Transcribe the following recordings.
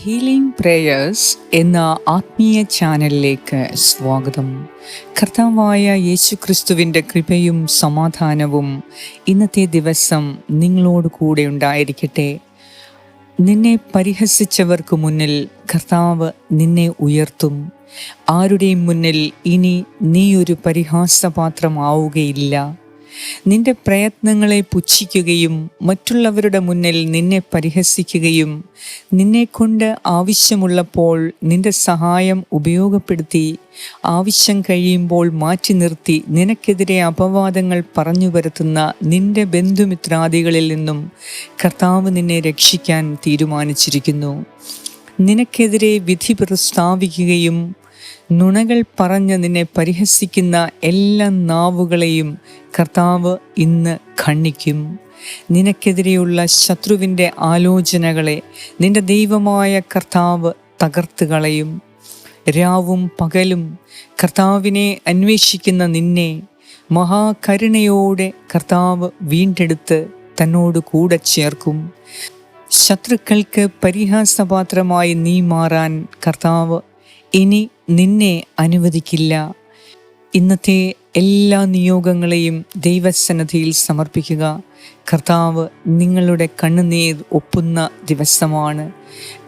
Healing prayers എന്ന ആത്മീയ ചാനലിലേക്ക് സ്വാഗതം. കർത്താവായ യേശു ക്രിസ്തുവിന്റെ കൃപയും സമാധാനവും ഇന്നത്തെ ദിവസം നിങ്ങളോട് കൂടെ ഉണ്ടായിരിക്കട്ടെ. നിന്നെ പരിഹസിച്ചവർക്ക് മുന്നിൽ കർത്താവ് നിന്നെ ഉയർത്തും. ആരുടെയും മുന്നിൽ ഇനി നീ ഒരു പരിഹാസപാത്രമാവുകയില്ല. നിന്റെ പ്രയത്നങ്ങളെ പുച്ഛിക്കുകയും മറ്റുള്ളവരുടെ മുന്നിൽ നിന്നെ പരിഹസിക്കുകയും നിന്നെക്കൊണ്ട് ആവശ്യമുള്ളപ്പോൾ നിന്റെ സഹായം ഉപയോഗപ്പെടുത്തി ആവശ്യം കഴിയുമ്പോൾ മാറ്റി നിർത്തി നിനക്കെതിരെ അപവാദങ്ങൾ പറഞ്ഞു വരുത്തുന്ന നിന്റെ ബന്ധുമിത്രാദികളിൽ നിന്നും കർത്താവ് നിന്നെ രക്ഷിക്കാൻ തീരുമാനിച്ചിരിക്കുന്നു. നിനക്കെതിരെ വിധി പ്രസ്താവിക്കുകയും നുണകൾ പറഞ്ഞ് നിന്നെ പരിഹസിക്കുന്ന എല്ലാ നാവുകളെയും കർത്താവ് ഇന്ന് ഖണ്ഡിക്കും. നിനക്കെതിരെയുള്ള ശത്രുവിന്റെ ആലോചനകളെ നിന്റെ ദൈവമായ കർത്താവ് തകർത്ത് കളയും. രാവും പകലും കർത്താവിനെ അന്വേഷിക്കുന്ന നിന്നെ മഹാകരുണയോടെ കർത്താവ് വീണ്ടെടുത്ത് തന്നോട് കൂടെ ചേർക്കും. ശത്രുക്കൾക്ക് പരിഹാസപാത്രമായി നീ മാറാൻ കർത്താവ് ഇനി നിന്നെ അനുവദിക്കില്ല. ഇന്നത്തെ എല്ലാ നിയോഗങ്ങളെയും ദൈവസന്നദ്ധിയിൽ സമർപ്പിക്കുക. കർത്താവ് നിങ്ങളുടെ കണ്ണുനീർ ഒപ്പുന്ന ദിവസമാണ്.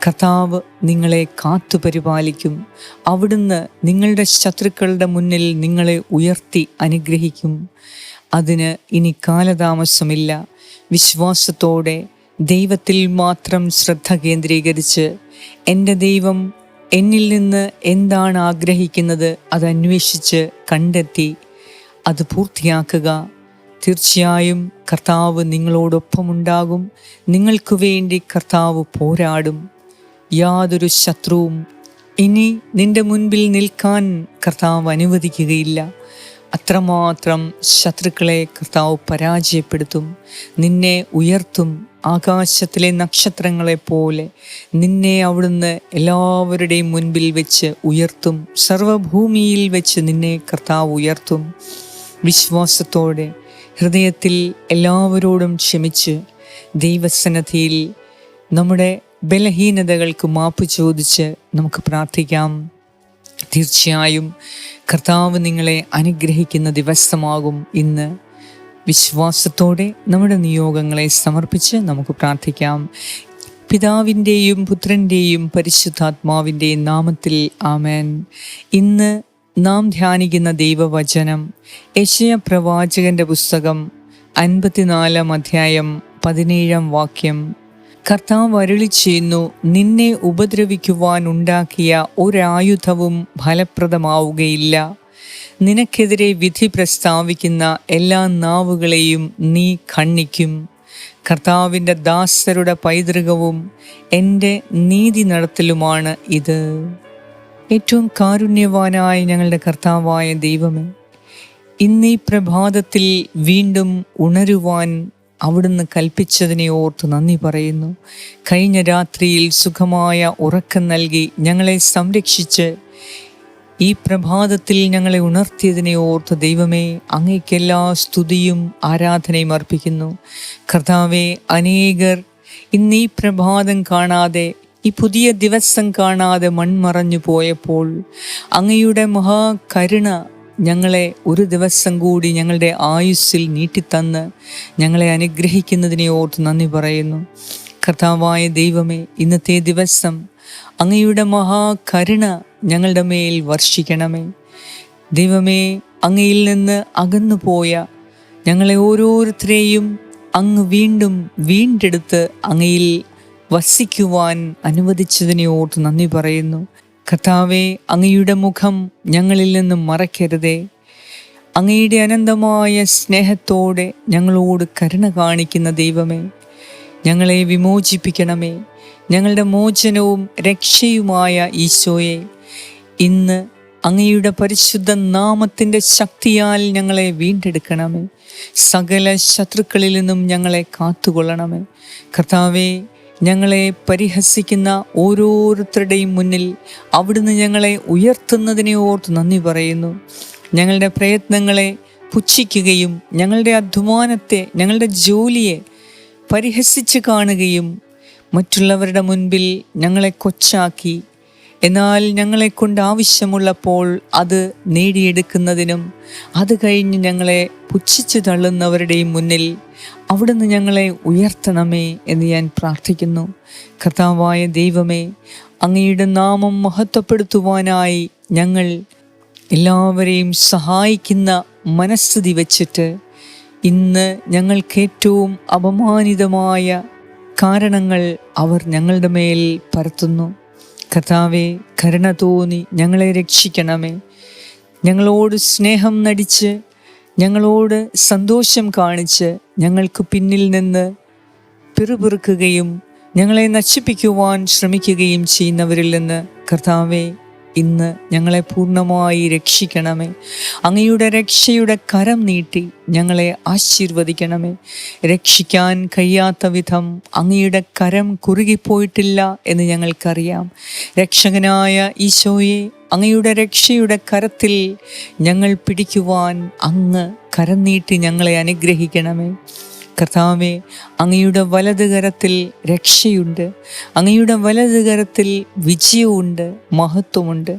കർത്താവ് നിങ്ങളെ കാത്തു പരിപാലിക്കും. അവിടുന്ന് നിങ്ങളുടെ ശത്രുക്കളുടെ മുന്നിൽ നിങ്ങളെ ഉയർത്തി അനുഗ്രഹിക്കും. അതിന് ഇനി കാലതാമസമില്ല. വിശ്വാസത്തോടെ ദൈവത്തിൽ മാത്രം ശ്രദ്ധ കേന്ദ്രീകരിച്ച് എന്റെ ദൈവം എന്നിൽ നിന്ന് എന്താണ് ആഗ്രഹിക്കുന്നത് അത് അന്വേഷിച്ച് കണ്ടെത്തി അത് പൂർത്തിയാക്കുക. തീർച്ചയായും കർത്താവ് നിങ്ങളോടൊപ്പമുണ്ടാകും. നിങ്ങൾക്ക് വേണ്ടി കർത്താവ് പോരാടും. യാതൊരു ശത്രുവും ഇനി നിന്റെ മുൻപിൽ നിൽക്കാൻ കർത്താവ് അനുവദിക്കുകയില്ല. അത്രമാത്രം ശത്രുക്കളെ കർത്താവ് പരാജയപ്പെടുത്തും. നിന്നെ ഉയർത്തും. ആകാശത്തിലെ നക്ഷത്രങ്ങളെ പോലെ നിന്നെ അവിടുന്ന് എല്ലാവരുടെയും മുൻപിൽ വെച്ച് ഉയർത്തും. സർവഭൂമിയിൽ വെച്ച് നിന്നെ കർത്താവ് ഉയർത്തും. വിശ്വാസത്തോടെ ഹൃദയത്തിൽ എല്ലാവരോടും ക്ഷമിച്ച് ദൈവസന്നദ്ധിയിൽ നമ്മുടെ ബലഹീനതകൾക്ക് മാപ്പ് ചോദിച്ച് നമുക്ക് പ്രാർത്ഥിക്കാം. തീർച്ചയായും കർത്താവ് നിങ്ങളെ അനുഗ്രഹിക്കുന്ന ദിവസമാകും ഇന്ന്. വിശ്വാസത്തോടെ നമ്മുടെ നിയോഗങ്ങളെ സമർപ്പിച്ച് നമുക്ക് പ്രാർത്ഥിക്കാം. പിതാവിന്റെയും പുത്രന്റെയും പരിശുദ്ധാത്മാവിന്റെയും നാമത്തിൽ ആമേൻ. ഇന്ന് നാം ധ്യാനിക്കുന്ന ദൈവവചനം യശയ പ്രവാചകന്റെ പുസ്തകം അൻപത്തിനാലാം അധ്യായം പതിനേഴാം വാക്യം. കർത്താവ് അരുളി ചെയ്യുന്നു നിന്നെ ഉപദ്രവിക്കുവാൻ ഉണ്ടാക്കിയ ഒരായുധവും ഫലപ്രദമാവുകയില്ല. നിനക്കെതിരെ വിധി പ്രസ്താവിക്കുന്ന എല്ലാ നാവുകളെയും നീ ഖണ്ണിക്കും കർത്താവിന്റെ ദാസരുടെ പൈതൃകവും എന്റെ നീതി നടത്തലുമാണ് ഇത്. ഏറ്റവും കാരുണ്യവാനായ ഞങ്ങളുടെ കർത്താവായ ദൈവമേ ഇന്നീ പ്രഭാതത്തിൽ വീണ്ടും ഉണരുവാൻ അവിടുന്ന് കൽപ്പിച്ചതിനെ ഓർത്ത് നന്ദി പറയുന്നു. കഴിഞ്ഞ രാത്രിയിൽ സുഖമായ ഉറക്കം നൽകി ഞങ്ങളെ സംരക്ഷിച്ച് ഈ പ്രഭാതത്തിൽ ഞങ്ങളെ ഉണർത്തിയതിനെ ഓർത്ത് ദൈവമേ അങ്ങേക്കെല്ലാ സ്തുതിയും ആരാധനയും അർപ്പിക്കുന്നു. കർത്താവെ അനേകർ ഇന്ന് ഈ പ്രഭാതം കാണാതെ ഈ പുതിയ ദിവസം കാണാതെ മൺമറഞ്ഞു പോയപ്പോൾ അങ്ങയുടെ മഹാകരുണ ഞങ്ങളെ ഒരു ദിവസം കൂടി ഞങ്ങളുടെ ആയുസ്സിൽ നീട്ടിത്തന്ന് ഞങ്ങളെ അനുഗ്രഹിക്കുന്നതിനെ ഓർത്ത് നന്ദി പറയുന്നു. കർത്താവായ ദൈവമേ ഇന്നത്തെ ദിവസം അങ്ങയുടെ മഹാകരുണ ഞങ്ങളുടെ മേൽ വർഷിക്കണമേ. ദൈവമേ അങ്ങയിൽ നിന്ന് അകന്നു പോയ ഞങ്ങളെ ഓരോരുത്തരെയും അങ്ങ് വീണ്ടും വീണ്ടെടുത്ത് അങ്ങയിൽ വസിക്കുവാൻ അനുവദിച്ചതിനെ ഓർത്ത് നന്ദി പറയുന്നു. കർത്താവെ അങ്ങയുടെ മുഖം ഞങ്ങളിൽ നിന്നും മറക്കരുതേ അങ്ങയുടെ അനന്തമായ സ്നേഹത്തോടെ ഞങ്ങളോട് കരുണ കാണിക്കുന്ന ദൈവമേ ഞങ്ങളെ വിമോചിപ്പിക്കണമേ. ഞങ്ങളുടെ മോചനവും രക്ഷയുമായ ഈശോയെ ഇന്ന് അങ്ങയുടെ പരിശുദ്ധ നാമത്തിന്റെ ശക്തിയാൽ ഞങ്ങളെ വീണ്ടെടുക്കണമേ. സകല ശത്രുക്കളിൽ നിന്നും ഞങ്ങളെ കാത്തുകൊള്ളണമേ. കർത്താവെ ഞങ്ങളെ പരിഹസിക്കുന്ന ഓരോരുത്തരുടെയും മുന്നിൽ അവിടുന്ന് ഞങ്ങളെ ഉയർത്തുന്നതിനെ ഓർത്ത് നന്ദി പറയുന്നു. ഞങ്ങളുടെ പ്രയത്നങ്ങളെ പുച്ഛിക്കുകയും ഞങ്ങളുടെ അധ്വാനത്തെ ഞങ്ങളുടെ ജോലിയെ പരിഹസിച്ച് കാണുകയും മറ്റുള്ളവരുടെ മുൻപിൽ ഞങ്ങളെ കൊച്ചാക്കി. എന്നാൽ ഞങ്ങളെ കൊണ്ട് ആവശ്യമുള്ളപ്പോൾ അത് നേടിയെടുക്കുന്നതിനും അത് കഴിഞ്ഞ് ഞങ്ങളെ പുച്ഛിച്ചു തള്ളുന്നവരുടെയും മുന്നിൽ അവിടുന്ന് ഞങ്ങളെ ഉയർത്തണമേ എന്ന് ഞാൻ പ്രാർത്ഥിക്കുന്നു. കർത്താവായ ദൈവമേ അങ്ങയുടെ നാമം മഹത്വപ്പെടുത്തുവാനായി ഞങ്ങൾ എല്ലാവരെയും സഹായിക്കുന്ന മനസ്ഥിതി വച്ചിട്ട് ഇന്ന് ഞങ്ങൾക്ക് ഏറ്റവും അപമാനിതമായ കാരണങ്ങൾ അവർ ഞങ്ങളുടെ മേൽ പരത്തുന്നു. കഥാവെ കരുണ തോന്നി ഞങ്ങളെ രക്ഷിക്കണമേ. ഞങ്ങളോട് സ്നേഹം നടിച്ച് ഞങ്ങളോട് സന്തോഷം കാണിച്ച് ഞങ്ങൾക്ക് പിന്നിൽ നിന്ന് പിറുപിറുക്കുകയും ഞങ്ങളെ നശിപ്പിക്കുവാൻ ശ്രമിക്കുകയും ചെയ്യുന്നവരിൽ നിന്ന് കർത്താവെ ഇന്ന് ഞങ്ങളെ പൂർണമായി രക്ഷിക്കണമേ. അങ്ങയുടെ രക്ഷയുടെ കരം നീട്ടി ഞങ്ങളെ ആശീർവദിക്കണമേ. രക്ഷിക്കാൻ കഴിയാത്ത വിധം അങ്ങയുടെ കരം കുറുകിപ്പോയിട്ടില്ല എന്ന് ഞങ്ങൾക്കറിയാം. രക്ഷകനായ ഈശോയെ അങ്ങയുടെ രക്ഷയുടെ കരത്തിൽ ഞങ്ങൾ പിടിക്കുവാൻ അങ്ങ് കരം നീട്ടി ഞങ്ങളെ അനുഗ്രഹിക്കണമേ. കർത്താവെ അങ്ങയുടെ വലത് കരത്തിൽ രക്ഷയുണ്ട്. അങ്ങയുടെ വലത് കരത്തിൽ വിജയമുണ്ട് മഹത്വമുണ്ട്.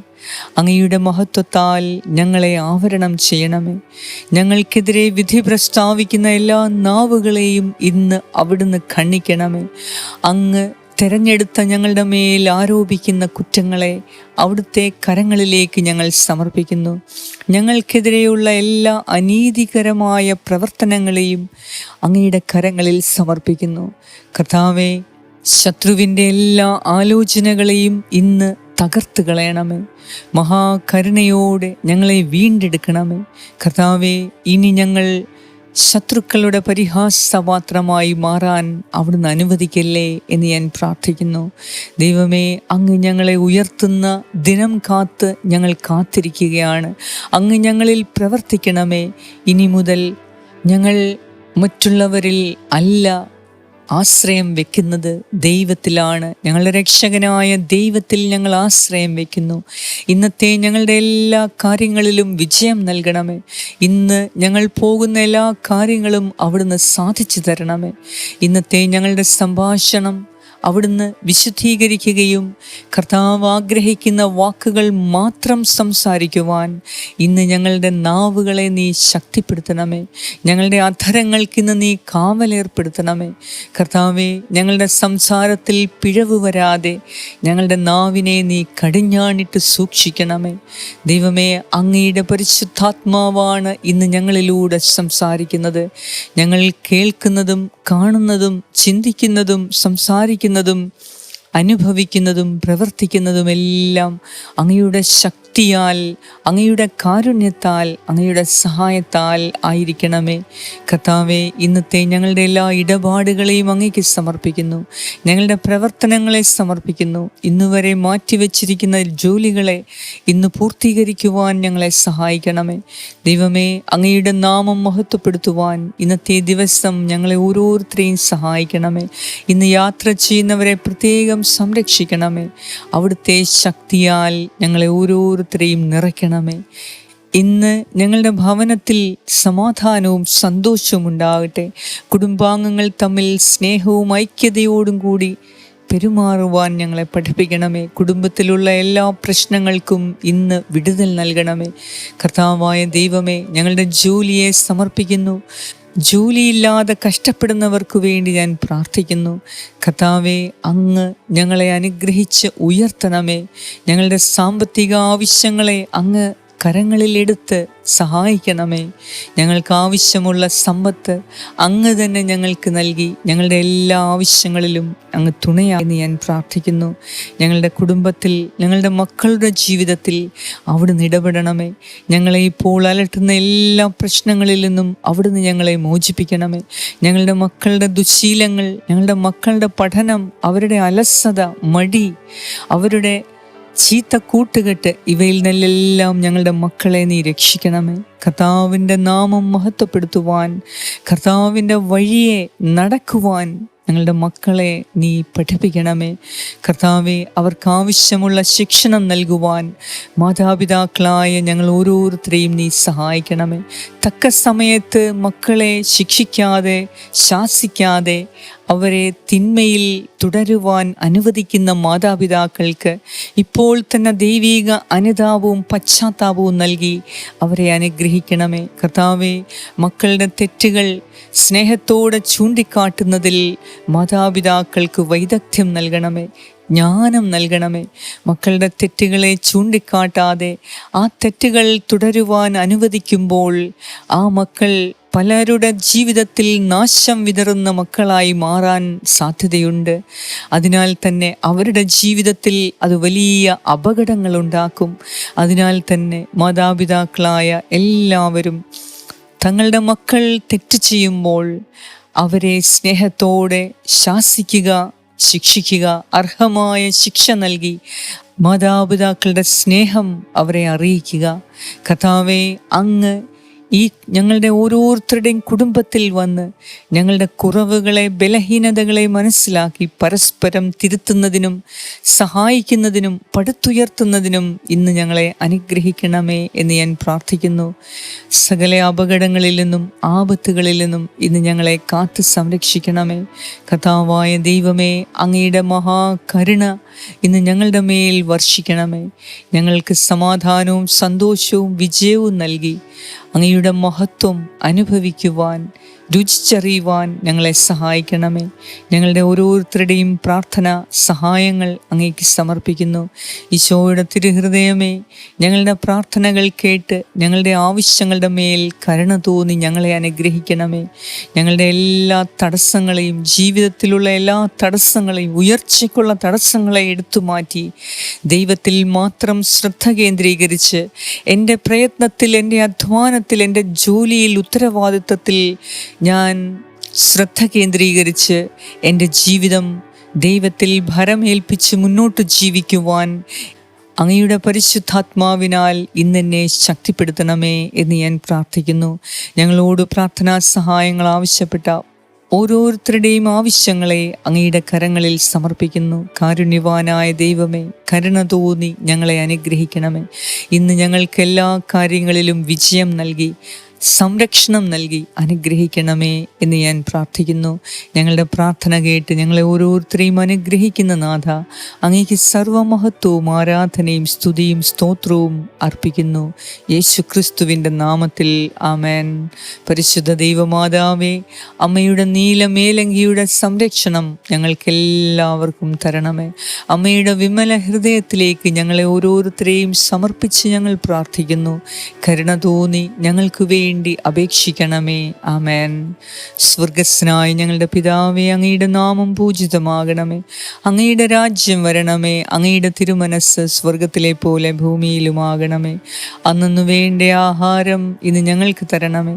അങ്ങയുടെ മഹത്വത്താൽ ഞങ്ങളെ ആവരണം ചെയ്യണമേ. ഞങ്ങൾക്കെതിരെ വിധി പ്രസ്താവിക്കുന്ന എല്ലാ നാവുകളെയും ഇന്ന് അവിടുന്ന് ഖണ്ഡിക്കണമേ. അങ്ങ് തെരഞ്ഞെടുത്ത ഞങ്ങളുടെ മേൽ ആരോപിക്കുന്ന കുറ്റങ്ങളെ അവിടുത്തെ കരങ്ങളിലേക്ക് ഞങ്ങൾ സമർപ്പിക്കുന്നു. ഞങ്ങൾക്കെതിരെയുള്ള എല്ലാ അനീതികരമായ പ്രവർത്തനങ്ങളെയും അങ്ങയുടെ കരങ്ങളിൽ സമർപ്പിക്കുന്നു. കർത്താവെ ശത്രുവിന്റെ എല്ലാ ആലോചനകളെയും ഇന്ന് തകർത്ത് കളയണമേ. മഹാകരുണയോടെ ഞങ്ങളെ വീണ്ടെടുക്കണമേ. കർത്താവെ ഇനി ഞങ്ങൾ ശത്രുക്കളുടെ പരിഹാസപാത്രമായി മാറാൻ അവിടുന്ന് അനുവദിക്കല്ലേ എന്ന് ഞാൻ പ്രാർത്ഥിക്കുന്നു. ദൈവമേ അങ്ങ് ഞങ്ങളെ ഉയർത്തുന്ന ദിനം കാത്ത് ഞങ്ങൾ കാത്തിരിക്കുകയാണ്. അങ്ങ് ഞങ്ങളിൽ പ്രവർത്തിക്കണമേ. ഇനി മുതൽ ഞങ്ങൾ മറ്റുള്ളവരിൽ അല്ല ആശ്രയം വെക്കുന്നത് ദൈവത്തിലാണ്. ഞങ്ങളുടെ രക്ഷകനായ ദൈവത്തിൽ ഞങ്ങൾ ആശ്രയം വെക്കുന്നു. ഇന്നത്തെ ഞങ്ങളുടെ എല്ലാ കാര്യങ്ങളിലും വിജയം നൽകണമേ. ഇന്ന് ഞങ്ങൾ പോകുന്ന എല്ലാ കാര്യങ്ങളും അവിടുന്ന് സാധിച്ചു തരണമേ. ഇന്നത്തെ ഞങ്ങളുടെ സംഭാഷണം അവിടുന്ന് വിശുദ്ധീകരിക്കുകയും കർത്താവ് ആഗ്രഹിക്കുന്ന വാക്കുകൾ മാത്രം സംസാരിക്കുവാൻ ഇന്ന് ഞങ്ങളുടെ നാവുകളെ നീ ശക്തിപ്പെടുത്തണമേ. ഞങ്ങളുടെ അധരങ്ങൾക്ക് ഇന്ന് നീ കാവലേർപ്പെടുത്തണമേ. കർത്താവെ ഞങ്ങളുടെ സംസാരത്തിൽ പിഴവ് വരാതെ ഞങ്ങളുടെ നാവിനെ നീ കടിഞ്ഞാണിട്ട് സൂക്ഷിക്കണമേ. ദൈവമേ അങ്ങയുടെ പരിശുദ്ധാത്മാവാണ് ഇന്ന് ഞങ്ങളിലൂടെ സംസാരിക്കുന്നത്. ഞങ്ങൾ കേൾക്കുന്നതും കാണുന്നതും ചിന്തിക്കുന്നതും സംസാരിക്കുന്നതും പറയുന്നതും അനുഭവിക്കുന്നതും പ്രവർത്തിക്കുന്നതുമെല്ലാം അങ്ങയുടെ ശക്തിയാൽ അങ്ങയുടെ കാരുണ്യത്താൽ അങ്ങയുടെ സഹായത്താൽ ആയിരിക്കണമേ. കർത്താവെ ഇന്നത്തെ ഞങ്ങളുടെ എല്ലാ ഇടപാടുകളെയും അങ്ങേക്ക് സമർപ്പിക്കുന്നു. ഞങ്ങളുടെ പ്രവർത്തനങ്ങളെ സമർപ്പിക്കുന്നു. ഇന്നുവരെ മാറ്റിവെച്ചിരിക്കുന്ന ജോലികളെ ഇന്ന് പൂർത്തീകരിക്കുവാൻ ഞങ്ങളെ സഹായിക്കണമേ. ദൈവമേ അങ്ങയുടെ നാമം മഹത്വപ്പെടുത്തുവാൻ ഇന്നത്തെ ദിവസം ഞങ്ങളെ ഓരോരുത്തരെയും സഹായിക്കണമേ. ഇന്ന് യാത്ര ചെയ്യുന്നവരെ പ്രത്യേകം സംരക്ഷിക്കണമേ. അവിടുത്തെ ശക്തിയാൽ ഞങ്ങളെ ഓരോരുത്തരെയും നിറയ്ക്കണമേ. ഇന്ന് ഞങ്ങളുടെ ഭവനത്തിൽ സമാധാനവും സന്തോഷവും ഉണ്ടാകട്ടെ. കുടുംബാംഗങ്ങൾ തമ്മിൽ സ്നേഹവും ഐക്യതയോടും കൂടി പെരുമാറുവാൻ ഞങ്ങളെ പഠിപ്പിക്കണമേ. കുടുംബത്തിലുള്ള എല്ലാ പ്രശ്നങ്ങൾക്കും ഇന്ന് വിടുതൽ നൽകണമേ. കർത്താവായ ദൈവമേ ഞങ്ങളുടെ ജോലിയെ സമർപ്പിക്കുന്നു. ജോലിയില്ലാതെ കഷ്ടപ്പെടുന്നവർക്ക് വേണ്ടി ഞാൻ പ്രാർത്ഥിക്കുന്നു. കർത്താവെ അങ്ങ് ഞങ്ങളെ അനുഗ്രഹിച്ച് ഉയർത്തണമേ. ഞങ്ങളുടെ സാമ്പത്തിക ആവശ്യങ്ങളെ അങ്ങ് കരങ്ങളിലെടുത്ത് സഹായിക്കണമേ. ഞങ്ങൾക്ക് ആവശ്യമുള്ള സമ്പത്ത് അങ്ങ് തന്നെ ഞങ്ങൾക്ക് നൽകി. ഞങ്ങളുടെ എല്ലാ ആവശ്യങ്ങളിലും അങ്ങ് തുണയായി ഞാൻ പ്രാർത്ഥിക്കുന്നു. ഞങ്ങളുടെ കുടുംബത്തിൽ ഞങ്ങളുടെ മക്കളുടെ ജീവിതത്തിൽ അവിടുന്ന് ഇടപെടണമേ. ഞങ്ങളെ ഇപ്പോൾ അലട്ടുന്ന എല്ലാ പ്രശ്നങ്ങളിൽ നിന്നും അവിടുന്ന് ഞങ്ങളെ മോചിപ്പിക്കണമേ. ഞങ്ങളുടെ മക്കളുടെ ദുശീലങ്ങൾ ഞങ്ങളുടെ മക്കളുടെ പഠനം അവരുടെ അലസത മടി അവരുടെ ചീത്ത കൂട്ടുകെട്ട് ഇവയിൽ നിന്നെല്ലാം ഞങ്ങളുടെ മക്കളെ നീ രക്ഷിക്കണമേ. കർത്താവിന്റെ നാമം മഹത്വപ്പെടുത്തുവാൻ കർത്താവിന്റെ വഴിയെ നടക്കുവാൻ ഞങ്ങളുടെ മക്കളെ നീ പഠിപ്പിക്കണമേ. കർത്താവെ അവർക്കാവശ്യമുള്ള ശിക്ഷണം നൽകുവാൻ മാതാപിതാക്കളായ ഞങ്ങൾ ഓരോരുത്തരെയും നീ സഹായിക്കണമേ. തക്ക സമയത്ത് മക്കളെ ശിക്ഷിക്കാതെ ശാസിക്കാതെ അവരെ തിന്മയിൽ തുടരുവാൻ അനുവദിക്കുന്ന മാതാപിതാക്കൾക്ക് ഇപ്പോൾ തന്നെ ദൈവിക അനുതാപവും പശ്ചാത്താപവും നൽകി അവരെ അനുഗ്രഹിക്കണമേ. കർത്താവെ മക്കളുടെ തെറ്റുകൾ സ്നേഹത്തോടെ ചൂണ്ടിക്കാട്ടുന്നതിൽ മാതാപിതാക്കൾക്ക് വൈദഗ്ധ്യം നൽകണമേ ജ്ഞാനം നൽകണമേ. മക്കളുടെ തെറ്റുകളെ ചൂണ്ടിക്കാട്ടാതെ ആ തെറ്റുകൾ തുടരുവാൻ അനുവദിക്കുമ്പോൾ ആ മക്കൾ പലരുടെ ജീവിതത്തിൽ നാശം വിതറുന്ന മക്കളായി മാറാൻ സാധ്യതയുണ്ട്. അതിനാൽ തന്നെ അവരുടെ ജീവിതത്തിൽ അത് വലിയ അപകടങ്ങൾ ഉണ്ടാക്കും അതിനാൽ തന്നെ മാതാപിതാക്കളായ എല്ലാവരും തങ്ങളുടെ മക്കൾ തെറ്റ് ചെയ്യുമ്പോൾ അവരെ സ്നേഹത്തോടെ ശാസിക്കുക ശിക്ഷിക്കുക അർഹമായ ശിക്ഷ നൽകി മാതാപിതാക്കളുടെ സ്നേഹം അവരെ അറിയിക്കുക. കഥാവെ അങ്ങ് ഈ ഞങ്ങളുടെ ഓരോരുത്തരുടെയും കുടുംബത്തിൽ വന്ന് ഞങ്ങളുടെ കുറവുകളെ ബലഹീനതകളെ മനസ്സിലാക്കി പരസ്പരം തിരുത്തുന്നതിനും സഹായിക്കുന്നതിനും പടുത്തുയർത്തുന്നതിനും ഇന്ന് ഞങ്ങളെ അനുഗ്രഹിക്കണമേ എന്ന് ഞാൻ പ്രാർത്ഥിക്കുന്നു. സകല അപകടങ്ങളിൽ നിന്നും ആപത്തുകളിൽ നിന്നും ഇന്ന് ഞങ്ങളെ കാത്തു സംരക്ഷിക്കണമേ. കഥാവായ ദൈവമേ അങ്ങയുടെ മഹാകരുണ ഇന്ന് ഞങ്ങളുടെ മേൽ വർഷിക്കണമേ. ഞങ്ങൾക്ക് സമാധാനവും സന്തോഷവും വിജയവും നൽകി. അങ്ങയുടെ മഹത്വം അനുഭവിക്കുവാൻ രുചിച്ചറിയുവാൻ ഞങ്ങളെ സഹായിക്കണമേ. ഞങ്ങളുടെ ഓരോരുത്തരുടെയും പ്രാർത്ഥന സഹായങ്ങൾ അങ്ങേക്ക് സമർപ്പിക്കുന്നു. ഈശോയുടെ തിരുഹൃദയമേ ഞങ്ങളുടെ പ്രാർത്ഥനകൾ കേട്ട് ഞങ്ങളുടെ ആവശ്യങ്ങളുടെ മേൽ കരുണ തോന്നി ഞങ്ങളെ അനുഗ്രഹിക്കണമേ. ഞങ്ങളുടെ എല്ലാ തടസ്സങ്ങളെയും ജീവിതത്തിലുള്ള എല്ലാ തടസ്സങ്ങളെയും ഉയർച്ചയ്ക്കുള്ള തടസ്സങ്ങളെ എടുത്തു മാറ്റി ദൈവത്തിൽ മാത്രം ശ്രദ്ധ കേന്ദ്രീകരിച്ച് എന്റെ പ്രയത്നത്തിൽ എന്റെ അധ്വാനത്തിൽ എന്റെ ജോലിയിൽ ഉത്തരവാദിത്വത്തിൽ ഞാൻ ശ്രദ്ധ കേന്ദ്രീകരിച്ച് എന്റെ ജീവിതം ദൈവത്തിൽ ഭരമേൽപ്പിച്ച് മുന്നോട്ട് ജീവിക്കുവാൻ അങ്ങയുടെ പരിശുദ്ധാത്മാവിനാൽ ഇന്നെന്നെ ശക്തിപ്പെടുത്തണമേ എന്ന് ഞാൻ പ്രാർത്ഥിക്കുന്നു. ഞങ്ങളോട് പ്രാർത്ഥനാ സഹായങ്ങൾ ആവശ്യപ്പെട്ട ഓരോരുത്തരുടെയും ആവശ്യങ്ങളെ അങ്ങയുടെ കരങ്ങളിൽ സമർപ്പിക്കുന്നു. കാരുണ്യവാനായ ദൈവമേ കരുണ തോന്നി ഞങ്ങളെ അനുഗ്രഹിക്കണമേ. ഇന്ന് ഞങ്ങൾക്ക് എല്ലാ കാര്യങ്ങളിലും വിജയം നൽകി സംരക്ഷണം നൽകി അനുഗ്രഹിക്കണമേ എന്ന് ഞാൻ പ്രാർത്ഥിക്കുന്നു. ഞങ്ങളുടെ പ്രാർത്ഥന കേട്ട് ഞങ്ങളെ ഓരോരുത്തരെയും അനുഗ്രഹിക്കുന്ന നാഥ അങ്ങേക്ക് സർവമഹത്വവും ആരാധനയും സ്തുതിയും സ്തോത്രവും അർപ്പിക്കുന്നു. യേശു ക്രിസ്തുവിന്റെ നാമത്തിൽ ആമേൻ. പരിശുദ്ധ ദൈവമാതാവേ അമ്മയുടെ നീലമേലങ്കിയുടെ സംരക്ഷണം ഞങ്ങൾക്കെല്ലാവർക്കും തരണമേ. അമ്മയുടെ വിമല ഹൃദയത്തിലേക്ക് ഞങ്ങളെ ഓരോരുത്തരെയും സമർപ്പിച്ച് ഞങ്ങൾ പ്രാർത്ഥിക്കുന്നു. കരുണ തോന്നി ഞങ്ങൾക്ക് വേണ്ടി അപേക്ഷിക്കണമേ. ആമേൻ. സ്വർഗസ്നായി ഞങ്ങളുടെ പിതാവേ അങ്ങയുടെ നാമം പൂജിതമാകണമേ. അങ്ങയുടെ രാജ്യം വരണമേ. അങ്ങയുടെ തിരുമനസ് സ്വർഗത്തിലെ പോലെ ഭൂമിയിലുമാകണമേ. അന്നു വേണ്ട ആഹാരം ഇന്ന് ഞങ്ങൾക്ക് തരണമേ.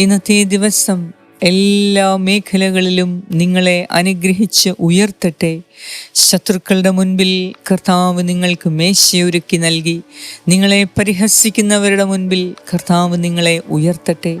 ഇന്നത്തെ ദിവസം എല്ലാ മേഖലകളിലും നിങ്ങളെ അനുഗ്രഹിച്ച് ഉയർത്തട്ടെ. ശത്രുക്കളുടെ മുൻപിൽ കർത്താവ് നിങ്ങൾക്ക് മേശയൊരുക്കി നൽകി. നിങ്ങളെ പരിഹസിക്കുന്നവരുടെ മുൻപിൽ കർത്താവ് നിങ്ങളെ ഉയർത്തട്ടെ.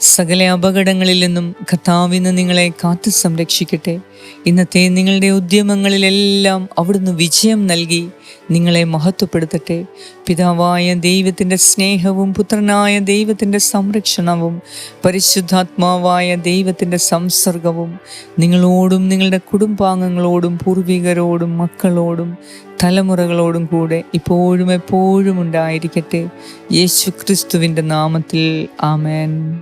സകല അപകടങ്ങളിൽ നിന്നും കർത്താവിന്ന് നിങ്ങളെ കാത്തു സംരക്ഷിക്കട്ടെ. ഇന്നത്തെ നിങ്ങളുടെ ഉദ്യമങ്ങളിലെല്ലാം അവിടുന്ന് വിജയം നൽകി നിങ്ങളെ മഹത്വപ്പെടുത്തട്ടെ. പിതാവായ ദൈവത്തിന്റെ സ്നേഹവും പുത്രനായ ദൈവത്തിന്റെ സംരക്ഷണവും പരിശുദ്ധാത്മാവായ ദൈവത്തിന്റെ സംസർഗവും നിങ്ങളോടും നിങ്ങളുടെ കുടുംബാംഗങ്ങളോടും പൂർവികരോടും മക്കളോടും തലമുറകളോടും കൂടെ ഇപ്പോഴും എപ്പോഴും ഉണ്ടായിരിക്കട്ടെ. യേശു ക്രിസ്തുവിന്റെ നാമത്തിൽ ആമേൻ.